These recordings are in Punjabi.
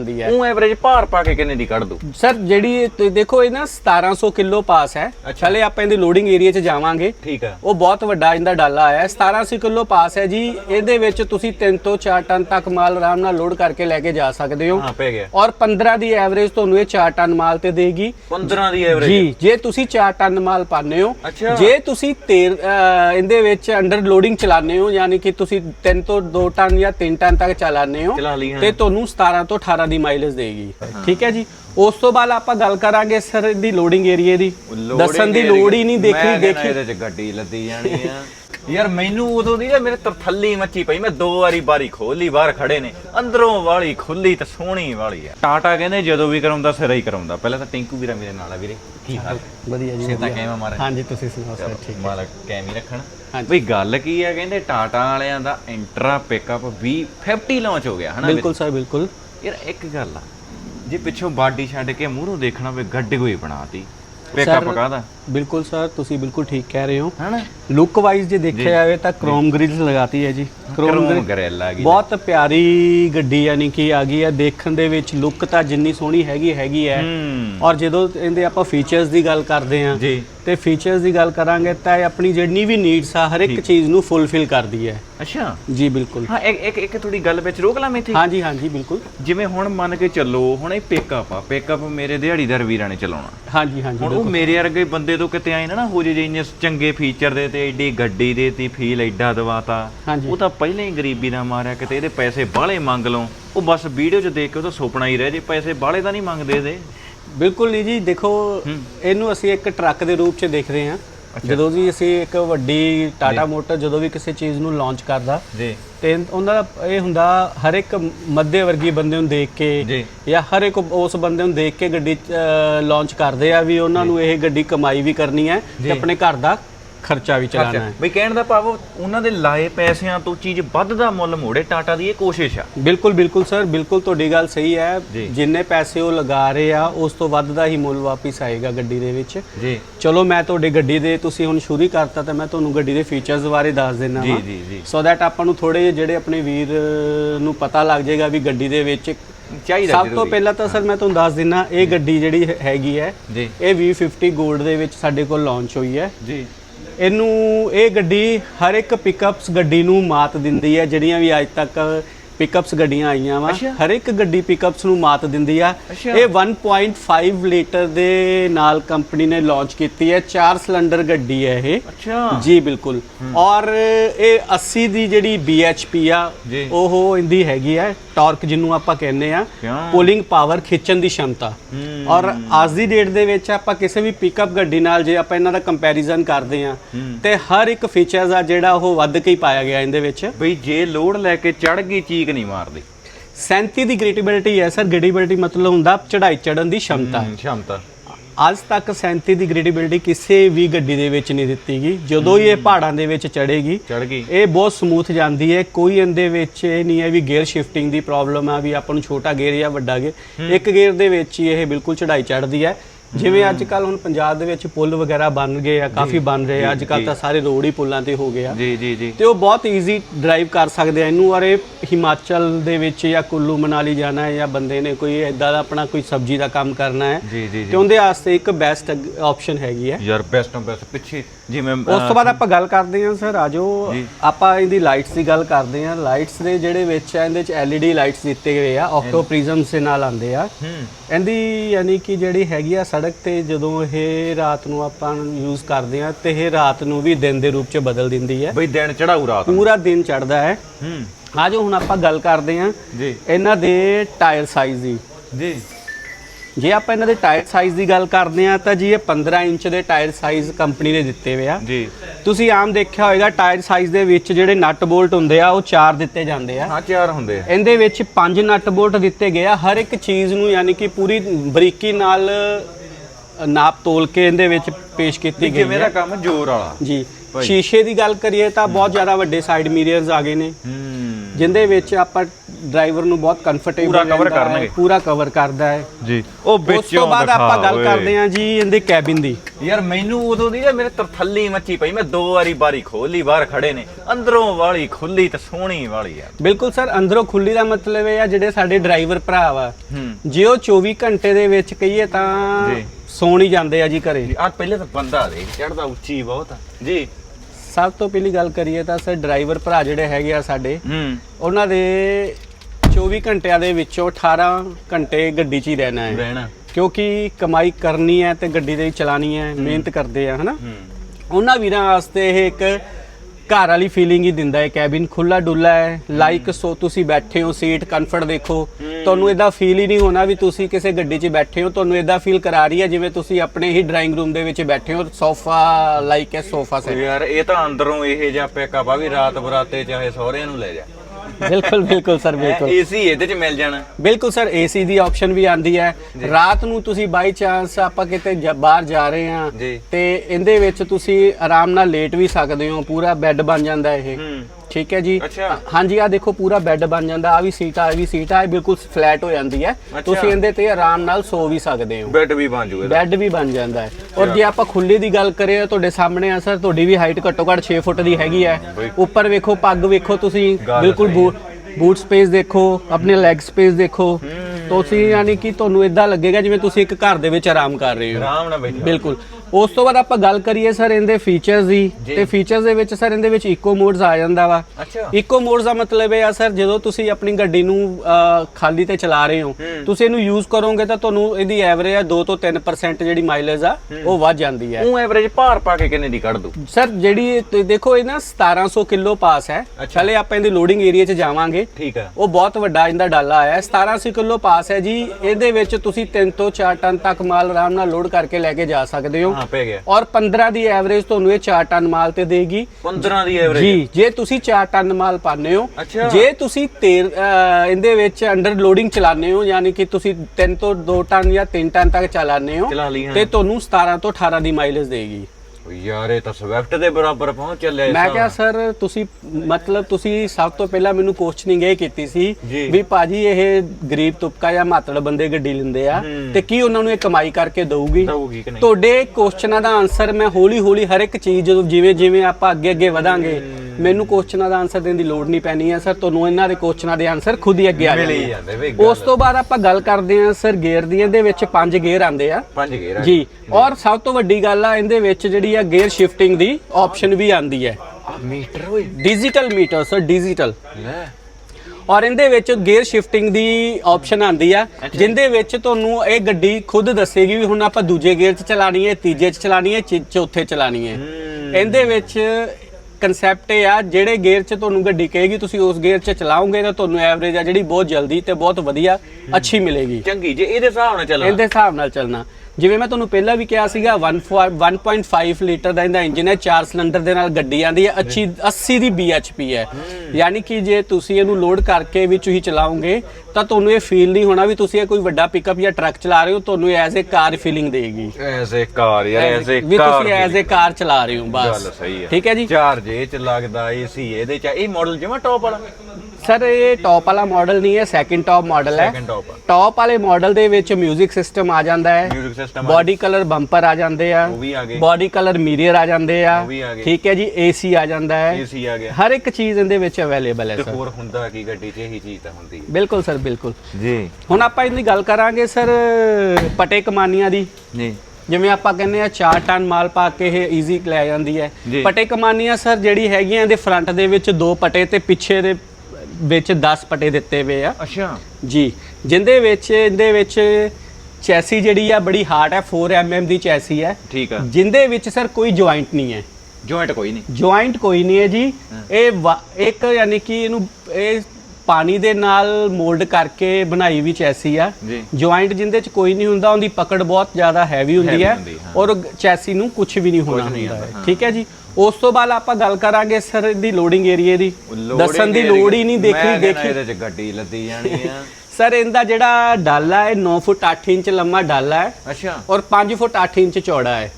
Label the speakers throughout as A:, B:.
A: ਹੁੰਦੀ ਹੈ।
B: ਉਹ ਐਵਰੇਜ ਭਾਰ ਪਾ ਕੇ ਕਿੰਨੇ ਦੀ ਕੱਢ ਦੂ
A: ਸਰ ਜਿਹੜੀ ਤੁਸੀਂ ਦੇਖੋ ਇਹ ਨਾ 1700 ਕਿਲੋ ਪਾਸ ਹੈ। ਹਲੇ ਆਪਾਂ ਇਹਦੇ ਲੋਡਿੰਗ ਏਰੀਆ 'ਚ ਜਾਵਾਂਗੇ।
B: ਠੀਕ ਆ
A: ਉਹ ਬਹੁਤ ਵੱਡਾ ਇਹਦਾ ਡਾਲਾ ਆਇਆ। ਹੈ 1700 ਕਿਲੋ ਪਾਸ ਹੈ ਜੀ। ਇਹਦੇ ਵਿੱਚ ਤੁਸੀਂ 3 ਤੋਂ 4 ਟਨ ਤੱਕ ਮਾਲ ਆਰਾਮ ਨਾਲ ਲੋਡ ਕਰਕੇ ਲੈ ਕੇ ਜਾ ਸਕਦੇ ਹੋ।
B: ਹਾਂ ਪੈ ਗਿਆ।
A: ਔਰ 15 ਦੀ ਐਵਰੇਜ ਤੁਹਾਨੂੰ ਇਹ 4 ਟਨ ਮਾਲ ਤੇ ਦੇਗੀ।
B: 15 ਦੀ ਐਵਰੇਜ
A: ਜੀ ਜੇ ਤੁਸੀਂ 4 ਟਨ ਮਾਲ ਪਾਉਂਦੇ ਹੋ। ਜੇ ਤੁਸੀਂ ਇਹਦੇ ਵਿੱਚ ਅੰਡਰ ਲੋਡਿੰਗ ਚਲਾਉਂਦੇ ਹੋ ਯਾਨੀ ਕਿ ਤੁਸੀਂ 3 ਤੋਂ 2 ਟਨ ਜਾਂ 3 ਟਨ ਤੱਕ ਹੋ
B: ਚਲਾ ਲਈ, ਹਾਂ।
A: ਤੇ ਤੁਹਾਨੂੰ 17 ਤੋਂ 18 ਦੀ ਮਾਈਲੇਜ ਦੇਗੀ। ਠੀਕ ਹੈ ਜੀ? ਉਸ ਤੋਂ ਬਾਅਦ ਆਪਾਂ ਗੱਲ ਕਰਾਂਗੇ ਸਰ ਦੀ ਲੋਡਿੰਗ ਏਰੀਆ ਦੀ। ਦੱਸਣ ਦੀ ਲੋੜ ਹੀ ਨਹੀਂ ਦੇਖੀ ਦੇਖੀ।
B: ਇਹਦੇ ਚ ਗੱਡੀ ਲੱਦੀ ਜਾਣੀ ਆ। ਯਾਰ ਮੈਨੂੰ ਉਦੋਂ ਦੀ ਨਾ ਮੇਰੇ ਤਰਥੱਲੀ ਮੱਚੀ ਪਈ। ਮੈਂ ਦੋ ਵਾਰੀ ਬਾਰੀ ਖੋਲੀ ਬਾਹਰ ਖੜੇ ਨੇ। ਅੰਦਰੋਂ ਵਾਲੀ ਖੁੱਲੀ ਤੇ ਸੋਹਣੀ ਵਾਲੀ ਆ। ਟਾਟਾ ਕਹਿੰਦੇ ਜਦੋਂ ਵੀ ਕਰਾਉਂਦਾ ਸਿਰਾ ਹੀ ਕਰਾਉਂਦਾ। ਪਹਿਲਾਂ ਤਾਂ ਟਿੰਕੂ ਵੀਰਾ ਮੇਰੇ ਨਾਲ ਆ ਵੀਰੇ। ਕੀ ਹਾਲ
A: ਵਧੀਆ ਜੀ
B: ਸੇਤਾ। ਕਿਵੇਂ ਮਾਰੇ।
A: ਹਾਂਜੀ ਤੁਸੀਂ ਸੁਣਾਓ ਸਰ ਠੀਕ
B: ਮਾਲਕ ਕੈਮੀ ਰੱਖਣ।
A: ਹਾਂਜੀ।
B: ਬਈ ਗੱਲ ਕੀ ਆ ਕਹਿੰਦੇ ਟਾਟਾ ਵਾਲਿਆਂ ਦਾ ਇੰਟਰਾ ਪਿਕਅਪ 20 50 ਲਾਂਚ ਹੋ ਗਿਆ ਹਨਾ?
A: ਬਿਲਕੁਲ ਸਰ ਬਿਲਕੁਲ।
B: ਯਾਰ ਇੱਕ ਗੱਲ ਆ ਜੇ ਪਿੱਛੋਂ ਬਾਡੀ ਛੱਡ ਕੇ ਮੂਹਰੋਂ ਦੇਖਣਾ ਵੇ ਗੱਡੀ ਕੋਈ ਬਣਾਤੀ। ਪਿਕਅਪ
A: Sir,
B: ਕਾਹਦਾ
A: ਬਿਲਕੁਲ ਸਰ ਤੁਸੀਂ ਬਿਲਕੁਲ ਠੀਕ ਕਹਿ ਰਹੇ ਹੋ।
B: ਹਨਾ?
A: ਲੁੱਕ ਵਾਈਜ਼ ਜੇ ਦੇਖਿਆ ਜਾਵੇ ਤਾਂ ਕ੍ਰੋਮ ਗ੍ਰਿਲਸ ਲਗਾਤੀ ਹੈ ਜੀ।
B: ਕਰੋਮ ਗਰੈਲ ਆ ਗਈ।
A: ਬਹੁਤ ਪਿਆਰੀ ਗੱਡੀ ਯਾਨੀ ਕਿ ਆ ਗਈ ਹੈ। ਦੇਖਣ ਦੇ ਵਿੱਚ ਲੁੱਕ ਤਾਂ ਜਿੰਨੀ ਸੋਹਣੀ ਹੈਗੀ ਹੈਗੀ ਹੈ।
B: ਹੂੰ।
A: ਔਰ ਜਦੋਂ ਇਹਦੇ ਆਪਾਂ ਫੀਚਰਸ ਦੀ ਗੱਲ ਕਰਦੇ ਹਾਂ
B: ਜੀ।
A: ਤੇ ਫੀਚਰਸ ਦੀ ਗੱਲ ਕਰਾਂਗੇ ਤਾਂ ਇਹ ਆਪਣੀ ਜਿਹੜੀ ਵੀ ਨੀਡਸ ਆ ਹਰ ਇੱਕ ਚੀਜ਼ ਨੂੰ ਫੁੱਲਫਿਲ ਕਰਦੀ ਹੈ।
B: ਅੱਛਾ।
A: ਜੀ ਬਿਲਕੁਲ।
B: ਹਾਂ ਇੱਕ ਇੱਕ ਇੱਕ ਥੋੜੀ ਗੱਲ ਵਿੱਚ ਰੋਕ ਲਾਂ ਮੈਂ ਇੱਥੇ?
A: ਹਾਂਜੀ ਹਾਂਜੀ ਬਿਲਕੁਲ।
B: ਜਿਵੇਂ ਹੁਣ ਮੰਨ ਕੇ ਚੱਲੋ ਹੁਣ ਇਹ ਪਿਕਅਪ ਆ। ਪਿਕਅਪ ਮੇਰੇ ਦਿਹਾੜੀਦਾਰ ਵੀਰਾਂ ਨੇ ਚਲਾਉਣਾ।
A: ਹਾਂਜੀ ਹਾਂਜੀ
B: ਹੁਣ ਉਹ ਮੇਰੇ ਵਰਗੇ ਬੰਦੇ ਤੋਂ ਕਿਤੇ ਆਏ ਨਾ ਨਾ ਹੋ ਜੇ ਜੇ ਇੰਨੇ ਚੰਗੇ ਫੀਚਰ ਦੇ ਤੇ ਐਡੀ ਗੱਡੀ ਦੇ ਤੇ ਫੀਲ ਐਡਾ ਦਵਾਤਾ। ਉਹ ਤਾਂ ਪਹਿਲਾਂ ਹੀ ਗਰੀਬੀ ਦਾ ਮਾਰਿਆ ਕਿਤੇ ਇਹਦੇ ਪੈਸੇ ਬਾਹਲੇ ਮੰਗ ਲਓ। ਉਹ ਬਸ ਵੀਡੀਓ 'ਚ ਦੇਖ ਕੇ ਉਹ ਤਾਂ ਸੁਪਨਾ ਹੀ ਰਹਿ ਜੇ ਪੈਸੇ ਬਾਹਲੇ ਤਾਂ ਨਹੀਂ ਮੰਗਦੇ ਇਹਦੇ।
A: ਬਿਲਕੁਲ ਨਹੀਂ ਜੀ ਦੇਖੋ ਇਹਨੂੰ ਅਸੀਂ ਇੱਕ ਟਰੱਕ ਦੇ ਰੂਪ 'ਚ ਦੇਖਦੇ ਹਾਂ। ਜਦੋਂ ਵੀ ਅਸੀਂ ਇੱਕ ਵੱਡੀ ਟਾਟਾ ਮੋਟਰ ਜਦੋਂ ਵੀ ਕਿਸੇ ਚੀਜ਼ ਨੂੰ ਲਾਂਚ ਕਰਦਾ
B: ਜੀ।
A: ਤੇ ਉਹਦਾ ਇਹ ਹੁੰਦਾ ਹਰ ਇੱਕ ਮੱਧੇ ਵਰਗੀ ਬੰਦੇ ਨੂੰ ਦੇਖ ਕੇ
B: ਜੀ।
A: ਜਾਂ ਹਰ ਇੱਕ ਉਸ ਬੰਦੇ ਨੂੰ ਦੇਖ ਕੇ ਗੱਡੀ ਲਾਂਚ ਕਰਦੇ ਆ ਵੀ ਉਹਨਾਂ ਨੂੰ ਇਹ ਗੱਡੀ ਕਮਾਈ ਵੀ ਕਰਨੀ ਹੈ ਤੇ ਆਪਣੇ ਘਰ ਦਾ ਖਰਚਾ ਵੀ ਚਲਾਉਣਾ ਹੈ।
B: ਬਈ ਕਹਿਣ ਦਾ ਭਾਵ ਉਹਨਾਂ ਦੇ ਲਾਏ ਪੈਸਿਆਂ ਤੋਂ ਚੀਜ਼ ਵੱਧ ਦਾ ਮੁੱਲ ਮੋੜੇ ਟਾਟਾ ਦੀ ਇਹ ਕੋਸ਼ਿਸ਼ ਆ।
A: ਬਿਲਕੁਲ ਬਿਲਕੁਲ ਸਰ ਬਿਲਕੁਲ ਤੁਹਾਡੀ ਗੱਲ ਸਹੀ ਹੈ। ਜਿੰਨੇ ਪੈਸੇ ਉਹ ਲਗਾ ਰਹੇ ਆ ਉਸ ਤੋਂ ਵੱਧ ਦਾ ਹੀ ਮੁੱਲ ਵਾਪਿਸ ਆਏਗਾ ਗੱਡੀ ਦੇ ਵਿੱਚ।
B: ਜੀ।
A: ਚਲੋ ਮੈਂ ਤੁਹਾਡੀ ਗੱਡੀ ਦੇ ਤੁਸੀਂ ਹੁਣ ਸ਼ੁਰੂ ਕਰਤਾ ਤਾਂ ਮੈਂ ਤੁਹਾਨੂੰ ਗੱਡੀ ਦੇ ਫੀਚਰਸ ਬਾਰੇ ਦੱਸ ਦਿੰਦਾ
B: ਜੀ ਜੀ ਜੀ।
A: ਸੋ ਦੈਟ ਆਪਾਂ ਨੂੰ ਥੋੜੇ ਜਿਹੜੇ ਆਪਣੇ ਵੀਰ ਨੂੰ ਪਤਾ ਲੱਗ ਜਾਏਗਾ ਵੀ ਗੱਡੀ ਦੇ ਵਿੱਚ
B: ਚਾਹੀਦਾ
A: ਸਭ ਤੋਂ। ਪਹਿਲਾਂ ਤਾਂ ਸਰ ਮੈਂ ਤੁਹਾਨੂੰ ਦੱਸ ਦਿੰਦਾ ਇਹ ਗੱਡੀ ਜਿਹੜੀ ਹੈਗੀ ਹੈ ਇਹ V50 골ਡ ਦੇ ਵਿੱਚ ਸਾਡੇ ਕੋਲ ਲਾਂਚ ਹੋਈ ਹੈ।
B: ਜੀ।
A: ਇਹਨੂੰ, ਇਹ ਗੱਡੀ ਹਰ ਇੱਕ ਪਿਕਅਪਸ ਗੱਡੀ ਨੂੰ ਮਾਤ ਦਿੰਦੀ ਹੈ, ਜਿਹੜੀਆਂ ਵੀ ਅੱਜ ਤੱਕ ਪਿਕਅਪਸ ਗੱਡੀਆਂ ਆਈਆਂ ਵਾ।
B: ਅੱਛਾ।
A: ਹਰ ਇੱਕ ਗੱਡੀ ਪਿਕਅਪਸ ਨੂੰ ਮਾਤ ਦਿੰਦੀ ਆ।
B: ਅੱਛਾ।
A: ਇਹ 1.5 ਲੀਟਰ ਦੇ ਨਾਲ ਕੰਪਨੀ ਨੇ ਲਾਂਚ ਕੀਤੀ ਹੈ। 4 ਸਿਲੰਡਰ ਗੱਡੀ ਹੈ ਇਹ।
B: ਅੱਛਾ।
A: ਜੀ ਬਿਲਕੁਲ। ਔਰ ਇਹ 80 ਦੀ ਜਿਹੜੀ BHP ਆ
B: ਜੀ।
A: ਉਹ ਇਹਦੀ ਹੈਗੀ ਹੈ ਟਾਰਕ ਜਿਹਨੂੰ ਆਪਾਂ ਕਹਿੰਦੇ ਆ? ਪੁਲਿੰਗ ਪਾਵਰ ਖਿੱਚਣ ਦੀ ਸ਼ਮਤਾ। ਔਰ ਅੱਜ ਦੀ ਡੇਟ ਦੇ ਵਿੱਚ ਆਪਾਂ ਕਿਸੇ ਵੀ ਪਿਕਅਪ ਗੱਡੀ ਨਾਲ ਜੇ ਆਪਾਂ ਇਹਨਾਂ ਦਾ ਕੰਪੈਰੀਜ਼ਨ ਕਰਦੇ ਆ ਤੇ ਹਰ ਇੱਕ ਫੀਚਰਸ ਆ ਜਿਹੜਾ ਉਹ ਵੱਧ ਕੇ ਹੀ ਪਾਇਆ ਗਿਆ ਇਹਦੇ ਵਿੱਚ।
B: ਬਈ ਜੇ ਲੋਡ ਲੈ ਕੇ ਚੜ ਗਈ ਚੀਕ ਨਹੀਂ ਮਾਰਦੀ?
A: 37 ਦੀ ਗ੍ਰੇਟੇਬਿਲਿਟੀ ਹੈ ਸਰ। ਗ੍ਰੇਟੇਬਿਲਿਟੀ ਮਤਲਬ ਹੁੰਦਾ ਚੜਾਈ ਚੜਨ ਦੀ ਸ਼ਮਤਾ।
B: ਸ਼ਮਤਾ।
A: ਅੱਜ ਤੱਕ 37 ਦੀ ਗ੍ਰੇਟੇਬਿਲਿਟੀ ਕਿਸੇ ਵੀ ਗੱਡੀ ਦੇ ਵਿੱਚ ਨਹੀਂ ਦਿੱਤੀ ਗਈ। ਜਦੋਂ ਹੀ ਇਹ ਪਹਾੜਾਂ ਦੇ ਵਿੱਚ ਚੜੇਗੀ
B: ਚੜ ਗਈ।
A: ਇਹ ਬਹੁਤ ਸਮੂਥ ਜਾਂਦੀ ਹੈ। ਕੋਈ ਇਹਦੇ ਵਿੱਚ ਇਹ ਨਹੀਂ ਹੈ ਵੀ ਗੇਅਰ ਸ਼ਿਫਟਿੰਗ ਦੀ ਪ੍ਰੋਬਲਮ ਆ ਵੀ ਆਪਾਂ ਨੂੰ ਛੋਟਾ ਗੇਅਰ ਜਾਂ ਵੱਡਾ ਗੇਅਰ ਇੱਕ ਗੇਅਰ ਦੇ ਵਿੱਚ ਹੀ ਇਹ ਬਿਲਕੁਲ ਚੜਾਈ ਚੜਦੀ ਹੈ। ਜਿਵੇਂ ਅੱਜ ਕੱਲ ਹੁਣ ਪੰਜਾਬ ਦੇ ਵਿੱਚ ਪੁਲ ਵਗੈਰਾ ਬਣ ਗਏ ਆ ਕਾਫੀ ਬਣ ਰਹੇ ਆ ਅੱਜ ਕੱਲ ਤਾਂ ਸਾਰੇ ਰੋਡ ਹੀ ਪੁੱਲਾਂ ਤੇ ਹੋ ਗਏ ਆ।
B: ਜੀ ਜੀ ਜੀ।
A: ਤੇ ਉਹ ਬਹੁਤ ਈਜ਼ੀ ਡਰਾਈਵ ਕਰ ਸਕਦੇ ਆ। ਇਹਨੂੰ ਔਰ ਇਹ ਹਿਮਾਚਲ ਦੇ ਵਿੱਚ ਜਾਂ ਕੁੱਲੂ ਮਨਾਲੀ ਜਾਣਾ ਹੈ ਜਾਂ ਬੰਦੇ ਨੇ ਕੋਈ ਇਦਾਂ ਦਾ ਆਪਣਾ ਕੋਈ ਸਬਜ਼ੀ ਦਾ ਕੰਮ ਕਰਨਾ ਹੈ
B: ਜੀ ਜੀ
A: ਤੇ ਉਹਦੇ ਵਾਸਤੇ ਇੱਕ ਬੈਸਟ ਆਪਸ਼ਨ ਹੈਗੀ ਹੈ।
B: ਯਾਰ ਬੈਸਟ ਆਫ ਬੈਸਟ ਪਿੱਛੇ ਜਿਵੇਂ
A: ਉਸ ਤੋਂ ਬਾਅਦ ਆਪਾਂ ਗੱਲ ਕਰਦੇ ਹਾਂ ਸਰ ਆਜੋ। ਆਪਾਂ ਇਹਦੀ ਲਾਈਟਸ ਦੀ ਗੱਲ ਕਰਦੇ ਹਾਂ। ਲਾਈਟਸ ਦੇ ਜਿਹੜੇ ਵਿੱਚ ਆ ਇਹਦੇ ਚ LED ਲਾਈਟਸ ਦਿੱਤੇ ਗਏ ਆ ਆਕਟੋ ਪ੍ਰਿਜ਼ਮਸ ਦੇ ਨਾਲ ਆਉਂਦੇ ਆ। ਇਹਦੀ ਯਾਨੀ ਕਿ ਜਿਹੜੀ ਹੈਗੀ ਆ ਸੜਕ ਤੇ ਜਦੋਂ ਇਹ ਰਾਤ ਨੂੰ ਆਪਾਂ ਯੂਜ਼ ਕਰਦੇ ਆ ਤੇ ਇਹ ਰਾਤ ਨੂੰ ਵੀ ਦਿਨ ਦੇ ਰੂਪ ਚ ਬਦਲ ਦਿੰਦੀ ਹੈ।
B: ਬਈ ਦਿਨ ਚੜਾਉ ਰਾਤ ਨੂੰ।
A: ਪੂਰਾ ਦਿਨ ਚੜਦਾ ਹੈ।
B: ਹੂੰ।
A: ਆਜੋ ਹੁਣ ਆਪਾਂ ਗੱਲ ਕਰਦੇ ਹਾਂ
B: ਜੀ।
A: ਇਹਨਾਂ ਦੇ ਟਾਇਰ ਸਾਈਜ਼ ਦੀ।
B: ਜੀ।
A: ਜੇ ਆਪਾਂ ਇਹਨਾਂ ਦੇ ਟਾਇਰ ਸਾਈਜ਼ ਦੀ ਗੱਲ ਕਰਦੇ ਆ ਤਾਂ ਜੀ ਇਹ 15 ਇੰਚ ਦੇ ਟਾਇਰ ਸਾਈਜ਼ ਕੰਪਨੀ ਨੇ ਦਿੱਤੇ ਹੋਏ ਆ।
B: ਜੀ।
A: ਤੁਸੀਂ ਆਮ ਦੇਖਿਆ ਹੋਵੇਗਾ ਟਾਇਰ ਸਾਈਜ਼ ਦੇ ਵਿੱਚ ਜਿਹੜੇ ਨਟ ਬੋਲਟ ਹੁੰਦੇ ਆ ਉਹ ਚਾਰ ਦਿੱਤੇ ਜਾਂਦੇ ਆ।
B: ਹਾਂ ਚਾਰ ਹੁੰਦੇ ਆ।
A: ਇਹਦੇ ਵਿੱਚ ਪੰਜ ਨਟ ਬੋਲਟ ਦਿੱਤੇ ਗਏ ਆ। ਹਰ ਇੱਕ ਚੀਜ਼ ਨੂੰ ਯਾਨੀ ਕਿ ਪੂਰੀ ਬਰੀਕੀ ਨਾਲ ਨਾਪ ਤੋਲ ਕੇ ਇਹਦੇ ਵਿੱਚ ਪੇਸ਼ ਕੀਤੀ ਗਈ ਹੈ
B: ਦਾ ਕੰਮ ਜ਼ੋਰ ਵਾਲਾ।
A: ਜੀ ਸ਼ੀਸ਼ੇ ਦੀ ਗੱਲ ਕਰੀਏ ਤਾਂ ਬਹੁਤ ਜ਼ਿਆਦਾ ਵੱਡੇ ਸਾਈਡ ਮਿਰਰਸ ਆ ਗਏ ਨੇ। ਜਿੰਦੇ ਵਿੱਚ ਆਪਾਂ ਡਰਾਈਵਰ ਨੂੰ ਬਹੁਤ ਕੰਫਰਟੇਬਲ
B: ਪੂਰਾ cover ਕਰਨਗੇ।
A: ਪੂਰਾ ਕਵਰ ਕਰਦਾ ਹੈ।
B: ਜੀ ਉਹ
A: ਉਸ ਤੋਂ ਬਾਅਦ ਆਪਾਂ ਗੱਲ ਕਰਦੇ ਹਾਂ ਜੀ ਇਹਦੇ ਕੈਬਿਨ ਦੀ।
B: ਯਾਰ ਮੈਨੂੰ ਉਦੋਂ ਦੀ ਨਾ ਮੇਰੇ ਤਰਥੱਲੀ ਮੱਚੀ ਪਈ। ਮੈਂ ਦੋ ਵਾਰੀ ਬਾਰੀ ਖੋਲੀ ਬਾਹਰ ਖੜੇ ਨੇ। ਅੰਦਰੋਂ ਵਾਲੀ ਖੁੱਲੀ ਤੇ ਸੋਹਣੀ ਵਾਲੀ ਆ।
A: ਬਿਲਕੁਲ ਸਰ ਅੰਦਰੋਂ ਖੁੱਲੀ ਦਾ ਮਤਲਬ ਇਹ ਆ ਜਿਹੜੇ ਸਾਡੇ ਡਰਾਈਵਰ ਭਰਾ ਵਾ। ਜੇ ਉਹ 24 ਘੰਟੇ ਦੇ ਵਿੱਚ ਕਹੀਏ ਤਾਂ
B: ਜੀ।
A: ਸੌਣ ਹੀ ਜਾਂਦੇ ਆ ਜੀ ਘਰੇ।
B: ਅੱਜ ਪਹਿਲੇ ਤਾਂ ਬੰਦਾ ਦੇਖ ਚੜਦਾ ਉੱਚੀ ਬਹੁਤ ਆ। ਜੀ।
A: ਸਭ ਤੋਂ ਪਹਿਲੀ ਗੱਲ ਕਰੀਏ ਤਾਂ ਸਰ ਡਰਾਈਵਰ ਭਰਾ ਜਿਹੜੇ ਹੈਗੇ ਆ ਸਾਡੇ
B: ਹੂੰ।
A: ਉਹਨਾਂ ਦੇ 24 ਘੰਟਿਆਂ ਦੇ ਵਿੱਚੋਂ 18 ਘੰਟੇ ਗੱਡੀ 'ਚ ਹੀ ਰਹਿਣਾ ਹੈ।
B: ਰਹਿਣਾ।
A: ਕਿਉਂਕਿ ਕਮਾਈ ਕਰਨੀ ਹੈ ਤੇ ਗੱਡੀ ਦੇ ਚਲਾਣੀ ਹੈ। ਮਿਹਨਤ ਕਰਦੇ ਆ ਹਨਾ?
B: ਹੂੰ।
A: ਉਹਨਾਂ ਵੀਰਾਂ ਵਾਸਤੇ ਇਹ ਇੱਕ ਘਰ ਵਾਲੀ ਫੀਲਿੰਗ ਹੀ ਦਿੰਦਾ ਹੈ ਕੈਬਿਨ ਖੁੱਲਾ ਡੁੱਲਾ ਹੈ ਲਾਈਕ ਸੋ ਤੁਸੀਂ ਬੈਠੇ ਹੋ ਸੀਟ ਕੰਫਰਟ ਦੇਖੋ। ਤੁਹਾਨੂੰ ਇਦਾਂ ਫੀਲ ਹੀ ਨਹੀਂ ਹੋਣਾ ਵੀ ਤੁਸੀਂ ਕਿਸੇ ਗੱਡੀ 'ਚ ਬੈਠੇ ਹੋ ਤੁਹਾਨੂੰ ਇਦਾਂ ਫੀਲ ਕਰਾ ਰਹੀ ਹੈ ਜਿਵੇਂ ਤੁਸੀਂ ਆਪਣੇ ਹੀ ਡਰਾਇੰਗ ਰੂਮ ਦੇ ਵਿੱਚ ਬੈਠੇ ਹੋ ਸੋਫਾ ਲਾਈਕ ਹੈ ਸੋਫਾ ਸੈਟ
B: ਯਾਰ ਇਹ ਤਾਂ ਅੰਦਰੋਂ ਇਹ ਜਿਹਾ ਪਿਕਅਪ ਆ ਵੀ ਰਾਤ ਬਰਾਤੇ ਚਾਹੇ ਸਹੁਰਿਆਂ ਨੂੰ ਲੈ ਜਾ।
A: ਬਿਲਕੁਲ ਬਿਲਕੁਲ ਸਰ ਬਿਲਕੁਲ।
B: ਏਸੀ ਇਹਦੇ ਚ ਮਿਲ ਜਾਣਾ।
A: ਬਿਲਕੁਲ ਸਰ ਏਸੀ ਦੀ ਆਪਸ਼ਨ ਵੀ ਆਂਦੀ ਹੈ। ਰਾਤ ਨੂੰ ਤੁਸੀਂ ਬਾਈ ਚਾਂਸ ਆਪਾਂ ਕਿਤੇ ਜ- ਬਾਹਰ ਜਾ ਰਹੇ ਹਾਂ
B: ਜੀ।
A: ਤੇ ਇਹਦੇ ਵਿੱਚ ਤੁਸੀਂ ਆਰਾਮ ਨਾਲ ਲੇਟ ਵੀ ਸਕਦੇ ਹੋ ਪੂਰਾ ਬੈੱਡ ਬਣ ਜਾਂਦਾ ਇਹ।
B: ਹੂੰ।
A: ਠੀਕ ਹੈ ਜੀ।
B: ਅੱਛਾ।
A: ਹਾਂਜੀ ਆ ਦੇਖੋ ਪੂਰਾ ਬੈੱਡ ਬਣ ਜਾਂਦਾ ਆ ਵੀ ਸੀਟ ਆ ਇਹ ਵੀ ਸੀਟ ਆ ਇਹ ਬਿਲਕੁਲ ਫਲੈਟ ਹੋ ਜਾਂਦੀ ਹੈ।
B: ਅੱਛਾ।
A: ਤੁਸੀਂ ਇਹਦੇ ਤੇ ਆਰਾਮ ਨਾਲ ਸੋ ਵੀ ਸਕਦੇ ਹੋ।
B: ਬੈੱਡ ਵੀ ਬਣ ਜੂਗਾ
A: ਬੈੱਡ ਵੀ ਬਣ ਜਾਂਦਾ ਹੈ। ਔਰ ਜੇ ਆਪਾਂ ਖੁੱਲੇ ਦੀ ਗੱਲ ਕਰੀਏ ਤੁਹਾਡੇ ਸਾਹਮਣੇ ਆ ਸਰ ਤੁਹਾਡੀ ਵੀ ਹਾਈਟ ਘੱਟੋ ਘੱਟ 6 ਫੁੱਟ ਦੀ ਹੈਗੀ ਹੈ।
B: ਬਈ।
A: ਉੱਪਰ ਵੇਖੋ ਪੱਗ ਵੇਖੋ ਤੁਸੀਂ
B: ਗੱਲ
A: ਬਿਲਕੁਲ
B: ਸਹੀ
A: ਬੂਟ ਸਪੇਸ ਦੇਖੋ ਆਪਣੇ ਲੈਗ ਸਪੇਸ ਦੇਖੋ। ਤੁਸੀਂ ਯਾਨੀ ਕਿ ਤੁਹਾਨੂੰ ਇਦਾਂ ਲੱਗੇਗਾ ਜਿਵੇਂ ਤੁਸੀਂ ਇੱਕ ਘਰ ਦੇ ਵਿੱਚ ਆਰਾਮ ਕਰ ਰਹੇ ਹੋ।
B: ਆਰਾਮ ਨਾਲ ਬੈਠਾ।
A: ਬਿਲਕੁਲ। ਉਸ ਤੋਂ ਬਾਅਦ ਆਪਾਂ ਗੱਲ ਕਰੀਏ ਸਰ ਇਹਦੇ ਫੀਚਰਸ ਦੀ। ਤੇ ਫੀਚਰਸ ਦੇ ਵਿੱਚ ਸਰ ਇਹਦੇ ਵਿੱਚ ਇਕੋ ਮੋਡਸ ਆ ਜਾਂਦਾ ਵਾ।
B: ਅੱਛਾ।
A: ਇਕੋ ਮੋਡਸ ਦਾ ਮਤਲਬ ਇਹ ਆ ਸਰ ਜਦੋਂ ਤੁਸੀਂ ਆਪਣੀ ਗੱਡੀ ਨੂੰ ਅਹ, ਖਾਲੀ ਤੇ ਚਲਾ ਰਹੇ ਹੋ। ਤੁਸੀਂ ਇਹਨੂੰ ਯੂਜ਼ ਕਰੋਗੇ ਤਾਂ ਤੁਹਾਨੂੰ ਇਹਦੀ ਐਵਰੇਜ ਆ 2 ਤੋਂ 3% ਜਿਹੜੀ ਮਾਈਲੇਜ ਆ ਉਹ ਵੱਧ ਜਾਂਦੀ ਹੈ।
B: ਉਹ ਐਵਰੇਜ ਭਾਰ ਪਾ ਕੇ ਕਿੰਨੇ ਦੀ ਕੱਢ ਦੂ
A: ਸਰ ਜਿਹੜੀ ਦੇਖੋ ਇਹ ਨਾ 1700 ਕਿਲੋ ਪਾਸ ਹੈ।
B: ਅੱਛਾ।
A: ਪਹਿਲੇ ਆਪਾਂ ਇਹਦੀ ਲੋਡਿੰਗ ਏਰੀਆ 'ਚ ਜਾਵਾਂਗੇ।
B: ਠੀਕ ਆ।
A: ਉਹ ਬਹੁਤ ਵੱਡਾ ਇਹਦਾ ਡਾਲਾ ਆਇਆ ਹੈ। 1700 ਕਿਲੋ ਪਾਸ ਹੈ ਜੀ ਇਹਦੇ ਵਿੱਚ ਤੁਸੀਂ 3 ਤੋਂ 4 ਟਨ ਤੱਕ ਮਾਲ ਆਰਾਮ ਨਾਲ ਲੋਡ ਕਰਕੇ ਲੈ ਕੇ ਜਾ ਸਕਦੇ ਹੋ।
B: ਹਾਂ ਪੈ ਗਿਆ।
A: ਔਰ 15 ਦੀ ਐਵਰੇਜ ਤੁਹਾਨੂੰ ਇਹ 4 ਟਨ ਮਾਲ ਤੇ ਦੇਗੀ।
B: 15 ਦੀ ਐਵਰੇਜ
A: ਜੀ ਜੇ ਤੁਸੀਂ 4 ਟਨ ਮਾਲ ਪਾਉਂਦੇ ਹੋ। ਜੇ ਤੁਸੀਂ ਇਹਦੇ ਵਿੱਚ ਅੰਡਰ ਲੋਡਿੰਗ ਚਲਾਉਂਦੇ ਹੋ ਯਾਨੀ ਕਿ ਤੁਸੀਂ 3 ਤੋਂ 2 ਟਨ ਜਾਂ 3 ਟਨ ਤੱਕ ਚਲਾਉਂਦੇ ਹੋ
B: ਚਲਾ ਲਈ ਹਾਂ।
A: ਤੇ ਤੁਹਾਨੂੰ 17 ਤੋਂ 18 ਦੀ ਮਾਈਲੇਜ ਦੇਗੀ।
B: ਯਾਰ ਇਹ ਤਾਂ ਸਵਿਫਟ ਦੇ ਬਰਾਬਰ ਪਹੁੰਚ ਇਸ
A: ਮੈਂ ਕਿਹਾ ਸਰ ਤੁਸੀਂ ਮਤਲਬ ਤੁਸੀਂ ਸਭ ਤੋਂ ਪਹਿਲਾਂ ਮੈਨੂੰ ਕੁਐਸਚਨਿੰਗ ਇਹ ਕੀਤੀ ਸੀ। ਵੀ ਭਾਜੀ ਇਹ ਗਰੀਬ ਤੁਪਕਾ ਜਾਂ ਮਾਤੜ ਬੰਦੇ ਗੱਡੀ ਲੈਂਦੇ ਆ। ਤੇ ਕੀ ਉਹਨਾਂ ਨੂੰ ਇਹ ਕਮਾਈ ਕਰਕੇ ਦਊਗੀ ਤੁਹਾਡੇ ਕੁਐਸਚਨਾਂ ਦਾ ਆਨਸਰ ਮੈਂ ਹੌਲੀ ਹੌਲੀ ਹਰ ਇੱਕ ਚੀਜ਼ ਜਦੋਂ ਜਿਵੇਂ ਜਿਵੇਂ ਆਪਾਂ ਅੱਗੇ ਅੱਗੇ ਵਧਾਂਗੇ ਮੈਨੂੰ ਕੁਐਸਚਨਾਂ ਦਾ ਆਨਸਰ ਦੇਣ ਦੀ ਲੋੜ ਨਹੀਂ ਪੈਣੀ ਹੈ ਸਰ ਤੁਹਾਨੂੰ ਇਹਨਾਂ ਦੇ ਕੁਐਸਚਨਾਂ ਦੇ ਆਨਸਰ ਖੁਦ ਹੀ ਅੱਗੇ ਆ
B: ਮਿਲ ਹੀ
A: ਜਾਣਗੇ।
B: ਜਾਂਦੇ ਵੇ
A: ਉਸ ਤੋਂ ਬਾਅਦ ਆਪਾਂ ਗੱਲ ਕਰਦੇ ਹਾਂ ਸਰ ਗੇਅਰ ਦੀ। ਇਹਦੇ ਵਿੱਚ ਪੰਜ ਗੇਅਰ ਆਉਂਦੇ ਆ।
B: ਪੰਜ ਗੇਰ
A: ਜੀ। ਔਰ ਸਭ ਤੋਂ ਵੱਡੀ ਗੱਲ ਆ ਇਹਦੇ ਵਿੱਚ ਜਿਹੜੀ ਆ ਗੇਅਰ ਸ਼ਿਫਟਿੰਗ ਦੀ ਆਪਸ਼ਨ ਵੀ ਆਂਦੀ ਹੈ।
B: ਮੀਟਰ ਓਏ।
A: ਡਿਜੀਟਲ ਮੀਟਰ ਸਰ ਡਿਜੀਟਲ
B: ਲੈ।
A: ਔਰ ਇਹਦੇ ਵਿੱਚ ਗੇਅਰ ਸ਼ਿਫਟਿੰਗ ਦੀ ਆਪਸ਼ਨ ਆਂਦੀ ਆ ਜਿੰਦੇ ਵਿੱਚ ਤੁਹਾਨੂੰ ਇਹ ਗੱਡੀ ਖੁਦ ਦੱਸੇਗੀ ਵੀ ਹੁਣ ਆਪਾਂ ਦੂਜੇ ਗੇਅਰ 'ਚ ਚਲਾਣੀ ਹੈ ਤੀਜੇ 'ਚ ਚਲਾਣੀ ਹੈ ਚੀ- ਚੌਥੇ ਚਲਾਣੀ ਹੂੰ। ਇਹਦੇ ਵਿੱਚ ਕਨਸੈਪਟ ਇਹ ਆ ਜਿਹੜੇ ਗੇਅਰ 'ਚ ਤੁਹਾਨੂੰ ਗੱਡੀ ਕਹੇਗੀ ਤੁਸੀਂ ਉਸ ਗੇਅਰ 'ਚ ਚਲਾਓਗੇ ਤਾਂ ਤੁਹਾਨੂੰ ਐਵਰੇਜ ਆ ਜਿਹੜੀ ਬਹੁਤ ਜਲਦੀ ਤੇ ਬਹੁਤ ਵਧੀਆ ਅੱਛੀ ਮਿਲੇਗੀ।
B: ਚੰਗੀ ਜੇ ਇਹਦੇ ਹਿਸਾਬ ਨਾਲ ਚੱਲਣਾ।
A: ਇਹਦੇ ਹਿਸਾਬ ਨਾਲ ਚੱਲਣਾ। ਜਿਵੇਂ ਮੈਂ ਤੁਹਾਨੂੰ ਪਹਿਲਾਂ ਵੀ ਕਿਹਾ ਸੀਗਾ 1.5 ਲੀਟਰ ਦਾ ਇਹਦਾ ਇੰਜਨ ਹੈ 4 ਸਿਲੰਡਰ ਦੇ ਨਾਲ ਗੱਡੀ ਆਂਦੀ ਹੈ ਅੱਛੀ 80 ਦੀ BHP ਹੈ। ਯਾਨੀ ਕਿ ਜੇ ਤੁਸੀਂ ਇਹਨੂੰ ਲੋਡ ਕਰਕੇ ਵੀ ਤੁਸੀਂ ਚਲਾਓਗੇ ਤਾਂ ਤੁਹਾਨੂੰ ਇਹ ਫੀਲ ਨਹੀਂ ਹੋਣਾ ਵੀ ਤੁਸੀਂ ਇਹ ਕੋਈ ਵੱਡਾ ਪਿਕਅਪ ਜਾਂ ਟਰੱਕ ਚਲਾ ਰਹੇ ਹੋ ਤੁਹਾਨੂੰ ਐਜ਼ ਏ ਕਾਰ ਫੀਲਿੰਗ ਦੇਗੀ।
B: ਐਸੇ ਕਾਰ ਯਾਰ ਐਸੇ
A: ਵੀ
B: ਕਾਰ
A: ਤੁਸੀਂ ਐਜ਼ ਏ ਕਾਰ ਚਲਾ ਰਹੇ ਹੋ ਬਸ।
B: ਸਹੀ ਹੈ।
A: ਠੀਕ ਹੈ ਜੀ?
B: ਚਾਰਜ ਇਹ ਚ ਲੱਗਦਾ ਏਸੀ ਇਹਦੇ ਚ ਇਹ ਮਾਡਲ ਜਿਵੇਂ ਟੌਪ ਵਾਲਾ।
A: ਸਰ ਇਹ ਟੌਪ ਵਾਲਾ ਮਾਡਲ ਨਹੀਂ ਹੈ ਸੈਕਿੰਡ ਟੌਪ ਮਾਡਲ ਹੈ।
B: ਸੈਕੰਡ ਟੌਪ
A: ਟੌਪ ਵਾਲੇ ਮਾਡਲ ਦੇ ਵਿੱਚ 뮤직 ਸਿਸਟਮ ਆ ਜਾਂਦਾ ਹੈ।
B: Music system
A: body colour bumper ਆ ਜਾਂਦੇ ਆ।
B: ਉਹ ਵੀ ਆ ਗਏ।
A: ਬਾਡੀ ਕਲਰ ਮੀਰੀਅਰ ਆ ਜਾਂਦੇ ਆ।
B: ਉਹ ਵੀ ਆ ਗਏ।
A: ਠੀਕ ਹੈ ਜੀ ਏਸੀ ਆ ਜਾਂਦਾ ਹੈ।
B: ਏਸੀ ਆ ਗਿਆ।
A: ਹਰ ਇੱਕ ਚੀਜ਼ ਇਹਦੇ ਵਿੱਚ ਅਵੇਲੇਬਲ ਹੈ
B: ਤੇ
A: ਸਰ
B: ਹੋਰ ਹੁੰਦਾ ਕੀ ਗੱਡੀ 'ਚ ਇਹੀ ਚੀਜ਼ ਤਾਂ ਹੁੰਦੀ
A: ਬਿਲਕੁਲ ਸਰ ਬਿਲਕੁਲ।
B: ਜੀ।
A: ਹੁਣ ਆਪਾਂ ਇਹਦੀ ਗੱਲ ਕਰਾਂਗੇ ਸਰ ਪਟੇ ਕਮਾਨੀਆਂ ਦੀ।
B: ਜੀ।
A: ਜਿਵੇਂ ਆਪਾਂ ਕਹਿੰਦੇ ਆ 4 ਟਨ ਮਾਲ ਪਾ ਕੇ ਇਹ ਈਜ਼ੀ ਲੈ ਜਾਂਦੀ ਹੈ। ਪਟੇ ਕਮਾਨੀਆਂ ਸਰ ਜਿਹੜੀ ਹੈਗੀਆਂ ਇਹਦੇ ਫਰੰਟ ਦੇ ਵਿੱਚ ਦੋ ਪਟੇ ਤੇ ਪਿੱਛੇ ਦੇ ਵਿੱਚ 10 ਪਟੇ ਦਿੱਤੇ ਹੋਏ ਆ।
B: ਅੱਛਾ।
A: ਜੀ ਜਿੰਦੇ ਵਿੱਚ ਇਹਦੇ ਵਿੱਚ ਚੈਸੀ ਜਿਹੜੀ ਆ ਬੜੀ ਹਾਰਡ ਹੈ 4 mm ਦੀ ਚੈਸੀ ਹੈ
B: ਠੀਕ ਆ।
A: ਜਿੰਦੇ ਵਿੱਚ ਸਰ ਕੋਈ ਜੁਆਇੰਟ ਨਹੀਂ ਹੈ।
B: ਜੁਆਇੰਟ ਕੋਈ ਨਹੀਂ।
A: ਜੁਆਇੰਟ ਕੋਈ ਨਹੀਂ ਹੈ ਜੀ। ਇਹ ਇੱਕ ਯਾਨੀ ਕਿ ਇਹਨੂੰ ਇਹ ਪਾਣੀ ਦੇ ਨਾਲ ਮੋਲਡ ਕਰਕੇ ਬਣਾਈ ਵੀ ਚੈਸੀ ਆ। ਜੁਆਇੰਟ ਜਿੰਦੇ ਚ ਕੋਈ ਨਹੀਂ ਹੁੰਦਾ ਉਹਦੀ ਪਕੜ ਬਹੁਤ ਜ਼ਿਆਦਾ ਹੈਵੀ ਹੁੰਦੀ ਹੈ। ਔਰ ਚੈਸੀ ਨੂੰ ਕੁਝ ਵੀ ਨਹੀਂ ਹੋਣਾ ਹੁੰਦਾ ਠੀਕ ਹੈ ਜੀ? ਉਸ ਤੋਂ ਬਾਅਦ ਆਪਾਂ ਗੱਲ ਕਰਾਂਗੇ ਸਰ ਦੀ ਲੋਡਿੰਗ ਏਰੀਆ ਦੀ। ਦੱਸਣ ਦੀ ਲੋੜ ਹੀ ਨਹੀਂ ਦੇਖੀ ਦੇਖੀ।
B: ਇਹਦੇ 'ਚ ਗੱਡੀ ਲੱਦੀ ਜਾਣੀ ਆ।
A: ਸਰ ਇਹਦਾ ਜਿਹੜਾ ਡਾਲਾ ਹੈ 9 ਫੁੱਟ 8 ਇੰਚ ਲੰਮਾ ਡਾਲਾ ਹੈ
B: ਅੱਛਾ।
A: ਔਰ 5 ਫੁੱਟ 8 ਇੰਚ ਚੌੜਾ ਹੈ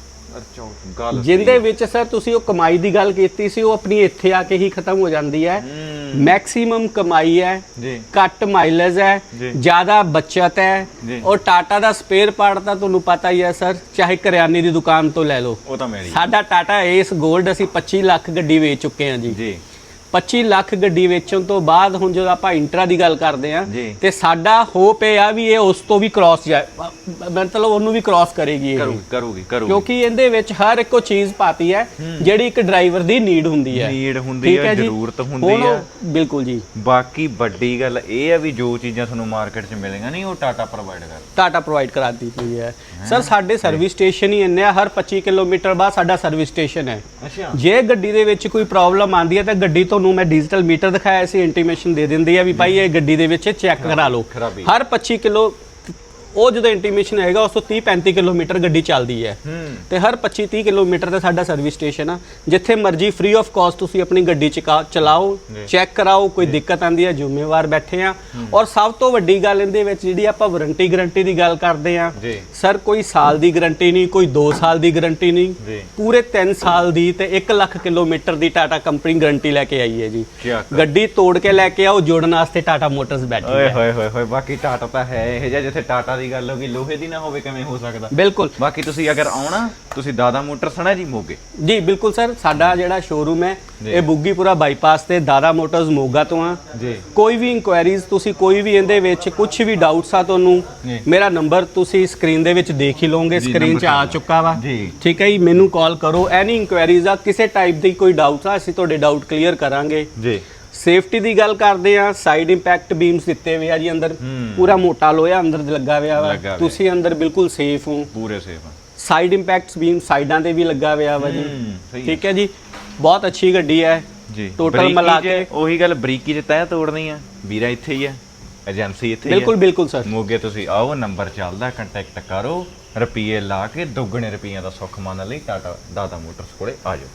A: ਜਿੰਦੇ ਵਿੱਚ ਸਰ ਤੁਸੀਂ ਉਹ ਕਮਾਈ ਦੀ ਗੱਲ ਕੀਤੀ ਸੀ ਉਹ ਆਪਣੀ ਇੱਥੇ ਆ ਕੇ ਹੀ ਖਤਮ ਹੋ ਜਾਂਦੀ ਹੂੰ। ਮੈਕਸਿਮਮ ਕਮਾਈ ਹੈ
B: ਜੀ।
A: ਘੱਟ ਮਾਈਲੇਜ ਹੈ। ਜ਼ਿਆਦਾ ਬਚਤ ਹੈ। ਔਰ ਟਾਟਾ ਦਾ ਸਪੇਅਰ ਪਾਰਟ ਤਾਂ ਤੁਹਾਨੂੰ ਪਤਾ ਹੀ ਹੈ ਸਰ ਚਾਹੇ ਕਰਿਆਨੇ ਦੀ ਦੁਕਾਨ ਤੋਂ ਲੈ ਲਓ।
B: ਉਹ ਤਾਂ ਮੇਰੀ
A: ਸਾਡਾ ਟਾਟਾ ਏਸ 골ਡ ਅਸੀਂ 25 ਲੱਖ ਗੱਡੀ ਵੇਚ ਚੁੱਕੇ ਹਾਂ ਜੀ।
B: ਜੀ।
A: 25 ਲੱਖ ਗੱਡੀ ਵੇਚਣ ਤੋਂ ਬਾਅਦ ਹੁਣ ਜਦੋਂ ਆਪਾਂ ਇੰਟਰਾ ਦੀ ਗੱਲ ਕਰਦੇ ਆ। ਤੇ ਸਾਡਾ ਹੋਪ ਇਹ ਆ ਵੀ ਇਹ ਉਸ ਤੋਂ ਵੀ ਕ੍ਰਾਸ ਜਾਏ। ਮਤਲਬ ਉਹਨੂੰ ਵੀ ਕ੍ਰਾਸ ਕਰੇਗੀ ਇਹ।
B: ਕਰੂਗੀ ਕਰੂਗੀ ਕਰੂਗੀ।
A: ਕਿਉਂਕਿ ਇਹਦੇ ਵਿੱਚ ਹਰ ਇੱਕੋ ਚੀਜ਼ ਪਾਤੀ ਹੈ ਜਿਹੜੀ ਇੱਕ ਡਰਾਈਵਰ ਦੀ ਨੀਡ ਹੁੰਦੀ ਹੈ।
B: ਨੀਡ ਹੁੰਦੀ ਹੈ ਜ਼ਰੂਰਤ ਹੁੰਦੀ ਹੈ।
A: ਬਿਲਕੁਲ ਜੀ।
B: ਬਾਕੀ ਵੱਡੀ ਗੱਲ ਇਹ ਆ ਵੀ ਜੋ ਚੀਜ਼ਾਂ ਤੁਹਾਨੂੰ ਮਾਰਕੀਟ 'ਚ ਮਿਲੇਗਾ ਨਹੀਂ ਉਹ ਟਾਟਾ ਪ੍ਰੋਵਾਈਡ ਕਰਦਾ
A: ਟਾਟਾ ਪ੍ਰੋਵਾਈਡ ਕਰਾਤੀ ਪਈ ਹੈ। ਸਰ ਸਾਡੇ ਸਰਵਿਸ ਸਟੇਸ਼ਨ ਹੀ ਇੰਨੇ ਹਰ 25 ਕਿਲੋਮੀਟਰ ਬਾਅਦ ਸਾਡਾ ਸਰਵਿਸ ਸਟੇਸ਼ਨ ਹੈ।
B: ਅੱਛਾ।
A: ਜੇ ਗੱਡੀ ਦੇ ਵਿੱਚ ਕੋਈ ਪ੍ਰੋਬਲਮ ਆਂਦੀ ਹੈ ਤਾਂ ਗੱਡੀ ਤੁਹਾਨੂੰ ਮੈਂ ਡਿਜੀਟਲ ਮੀਟਰ ਦਿਖਾਇਆ ਸੀ ਇੰਟੀਮੇਸ਼ਨ ਦੇ ਦਿੰਦੀ ਹੈ ਵੀ ਭਾਈ ਇਹ ਗੱਡੀ ਦੇ ਵਿੱਚ ਚੈੱਕ ਕਰਾ ਲਓ। ਹਰ 25 ਕਿਲੋ ਉਹ ਜਦੋਂ ਇੰਟੀਮੇਸ਼ਨ ਆਏਗਾ ਉਸ ਤੋਂ 30 35 ਕਿਲੋਮੀਟਰ ਗੱਡੀ ਚੱਲਦੀ ਹੈ। ਤੇ ਹਰ 25 30 ਕਿਲੋਮੀਟਰ ਤੇ ਸਾਡਾ ਸਰਵਿਸ ਸਟੇਸ਼ਨ ਆ ਜਿੱਥੇ ਮਰਜ਼ੀ ਫ੍ਰੀ ਆਫ ਕਾਸਟ ਤੁਸੀਂ ਆਪਣੀ ਗੱਡੀ ਚਲਾਓ। ਚੈੱਕ ਕਰਾਓ ਕੋਈ ਦਿੱਕਤ ਆਂਦੀ ਹੈ ਜ਼ਿੰਮੇਵਾਰ ਬੈਠੇ ਆ। ਔਰ ਸਭ ਤੋਂ ਵੱਡੀ ਗੱਲ ਇਹਦੇ ਵਿੱਚ ਜਿਹੜੀ ਆਪਾਂ ਵਾਰੰਟੀ ਗਾਰੰਟੀ ਦੀ ਗੱਲ ਕਰਦੇ ਆ ਸਰ ਕੋਈ ਸਾਲ ਦੀ ਗਾਰੰਟੀ ਨਹੀਂ ਕੋਈ 2 ਸਾਲ ਦੀ ਗਾਰੰਟੀ ਨਹੀਂ। ਪੂਰੇ 3 ਸਾਲ ਦੀ ਤੇ 1 ਲੱਖ ਕਿਲੋਮੀਟਰ ਦੀ ਟਾਟਾ ਕੰਪਨੀ ਗਾਰੰਟੀ ਲੈ ਕੇ ਆਈ ਹੈ ਜੀ। ਗੱਡੀ ਤੋੜ ਕੇ ਲੈ ਕੇ ਆਓ ਜੋੜਨ ਵਾਸਤੇ ਟਾਟਾ ਮੋਟਰਸ ਬੈਠੀ
B: ਓਏ ਹੋਏ ਹੋਏ ਹੋਏ ਬਾਕੀ ਟਾਟਾ ਤਾਂ ਹੈ ਇਹ ਜਿਹਾ ਜਿੱਥੇ ਟਾਟਾ ਦੀ ਗੱਲ ਹੋ ਗਈ ਲੋਹੇ ਦੀ ਨਾ ਹੋਵੇ ਕਿਵੇਂ ਹੋ ਸਕਦਾ?
A: ਬਿਲਕੁਲ।
B: ਬਾਕੀ ਤੁਸੀਂ ਅਗਰ ਆਉਣਾ ਤੁਸੀਂ ਦਾਦਾ ਮੋਟਰਸ ਹੈ ਨਾ ਜੀ ਮੋਗੇ?
A: ਜੀ ਬਿਲਕੁਲ ਸਰ ਸਾਡਾ ਜਿਹੜਾ ਸ਼ੋਰੂਮ ਹੈ। ਇਹ ਬੁੱਗੀਪੁਰਾ ਬਾਈਪਾਸ ਤੇ ਦਾਦਾ ਮੋਟਰਸ ਮੋਗਾ ਤੋਂ ਆ।
B: ਜੀ।
A: ਕੋਈ ਵੀ ਇਨਕੁਆਇਰੀਜ਼ ਤੁਸੀਂ ਕੋਈ ਵੀ ਇਹਦੇ ਵਿੱਚ ਕੁਝ ਵੀ ਡਾਊਟਸ ਆ ਤੁਹਾਨੂੰ। ਮੇਰਾ ਨੰਬਰ ਤੁਸੀਂ ਸਕਰੀਨ ਦੇ ਵਿੱਚ ਦੇਖ ਹੀ ਲਓਗੇ ਸਕਰੀਨ 'ਚ ਆ ਚੁੱਕਾ ਵਾ।
B: ਜੀ।
A: ਠੀਕ ਹੈ ਜੀ ਮੈਨੂੰ ਕਾਲ ਕਰੋ ਐਨੀ ਇਨਕੁਆਇਰੀਜ਼ ਆ ਕਿਸੇ ਟਾਈਪ ਦੀ ਕੋਈ ਡਾਊਟਸ ਆ ਅਸੀਂ ਤੁਹਾਡੇ ਡਾਊਟ ਕਲੀਅਰ ਕਰਾਂਗੇ।
B: ਜੀ।
A: ਸੇਫਟੀ ਦੀ ਗੱਲ ਕਰਦੇ ਆ ਸਾਈਡ ਇੰਪੈਕਟ ਬੀਮਸ ਦਿੱਤੇ ਹੋਏ ਆ ਜੀ ਅੰਦਰ। ਪੂਰਾ ਮੋਟਾ ਲੋਹਾ ਅੰਦਰ ਲੱਗਾ ਹੋਇਆ ਵਾ। ਤੁਸੀਂ ਅੰਦਰ ਬਿਲਕੁਲ ਸੇਫ ਹੋ।
B: ਪੂਰੇ ਸੇਫ
A: ਸਾਈਡ ਇੰਪੈਕਟਸ ਬੀਮ ਸਾਈਡਾਂ ਤੇ ਵੀ ਲੱਗਾ ਹੋਇਆ ਵਾ ਜੀ। ਠੀਕ ਹੈ ਜੀ। ਬਹੁਤ ਅੱਛੀ ਗੱਡੀ ਹੈ।
B: ਜੀ। ਬਰੀਕੀ
A: ਮਿਲਾ ਕੇ-
B: ਉਹੀ ਗੱਲ ਬਰੀਕੀ 'ਚ ਤੈਅ ਤੋੜਨੀ ਆ। ਵੀਰਾ ਇੱਥੇ ਹੀ ਆ। ਏਜੰਸੀ ਇੱਥੇ ਹੀ
A: ਬਿਲਕੁਲ
B: ਆ।
A: ਬਿਲਕੁਲ ਸਰ
B: ਮੋਗੇ ਤੁਸੀਂ ਆਓ ਨੰਬਰ ਚੱਲਦਾ ਕੰਟੈਕਟ ਕਰੋ। ਰੁਪਈਏ ਲਾ ਕੇ ਦੁੱਗਣੇ ਰੁਪਈਆਂ ਦਾ ਸੁੱਖ ਮੰਨ ਲਈ ਟਾਟਾ ਦਾਦਾ ਮੋਟਰਸ ਕੋਲੇ ਆ ਜਾਓ।